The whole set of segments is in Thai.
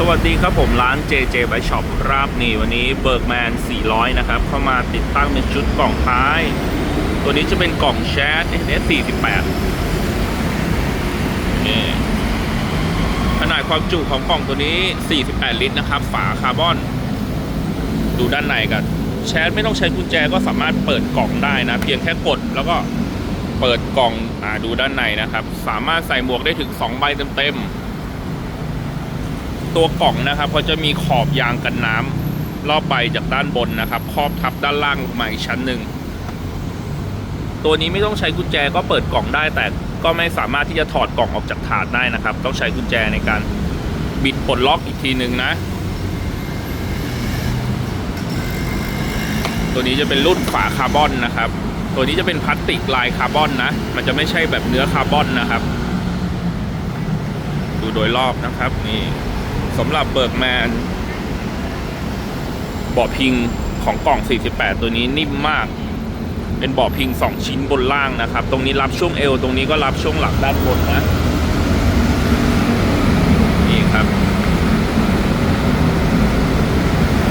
สวัสดีครับผมร้าน JJ b y Shop ครับนี่วันนี้เบิร์กแมน 400 นะครับ เข้ามาติดตั้งเป็นชุดกล่องท้าย ตัวนี้จะเป็นกล่องแชท NS 48นี่ขนาดความจุของกล่องตัวนี้ 48 ลิตรนะครับ ฝาคาร์บอน ดูด้านในกัน แชทไม่ต้องใช้กุญแจก็สามารถเปิดกล่องได้นะ เพียงแค่กดแล้วก็เปิดกล่องอ่าดูด้านในนะครับ สามารถใส่หมวกได้ถึง 2 ใบเต็มๆ ตัวกล่องนะครับเขาจะมีขอบยางกันน้ำรอบใบจากด้านบนนะครับ ครอบทับด้านล่างลงมาอีกชั้นหนึ่งตัวนี้ไม่ต้องใช้กุญแจก็เปิดกล่องได้ แต่ก็ไม่สามารถที่จะถอดกล่องออกจากถาดได้นะครับ ต้องใช้กุญแจในการบิดปลดล็อกอีกทีหนึ่งนะ ตัวนี้จะเป็นรุ่นฝาคาร์บอนนะครับ ตัวนี้จะเป็นพลาสติกลายคาร์บอนนะ มันจะไม่ใช่แบบเนื้อคาร์บอนนะครับ ดูโดยรอบนะครับนี่ สำหรับเบิร์กแมนเบาะพิงของกล่อง 48 ตัวนี้นิ่มมาก เป็นเบาะพิง 2 ชิ้นบนล่างนะครับ ตรงนี้รับช่วงเอว ตรงนี้ก็รับช่วงหลังด้านบนนะ นี่ครับ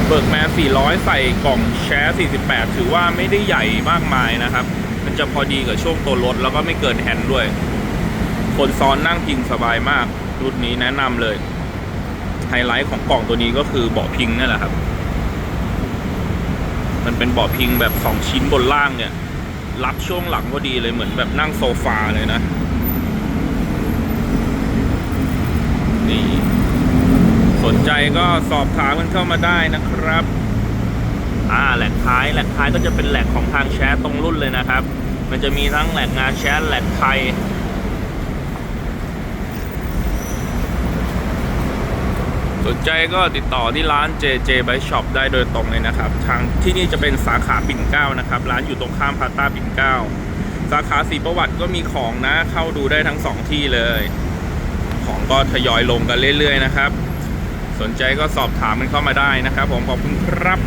เบิร์กแมน400 ใส่กล่องแชร์48 ถือว่าไม่ได้ใหญ่มากมายนะครับ มันจะพอดีกับช่วงตัวรถ แล้วก็ไม่เกินแฮนด์ด้วย คนซ้อนนั่งพิงสบายมาก รุ่นนี้แนะนำเลย ไฮไลท์ของกล่องตัวนี้ก็คือเบาะพิงนั่นแหละครับ มันเป็นเบาะพิงแบบสองชิ้นบนล่างเนี่ย รับช่วงหลังพอดีเลยเหมือนแบบนั่งโซฟาเลยนะ นี่ สนใจก็สอบถามกันเข้ามาได้นะครับ อ่าแหลกท้ายแหลกท้ายก็จะเป็นแหลกของทางแชทตรงรุ่นเลยนะครับ มันจะมีทั้งแหลกงานแชทแหลกไทย สนใจก็ติดต่อที่ร้าน JJ by Shop ได้โดยตรงเลยนะครับ ทางที่นี่จะเป็นสาขาปิ่นเกล้านะครับ ร้านอยู่ตรงข้ามพาต้าปิ่นเกล้า สาขาสีประวัติก็มีของนะ เข้าดูได้ทั้งสองที่เลย ของก็ทยอยลงกันเรื่อยๆนะครับ สนใจก็สอบถามมันเข้ามาได้นะครับ ผมขอบคุณครับ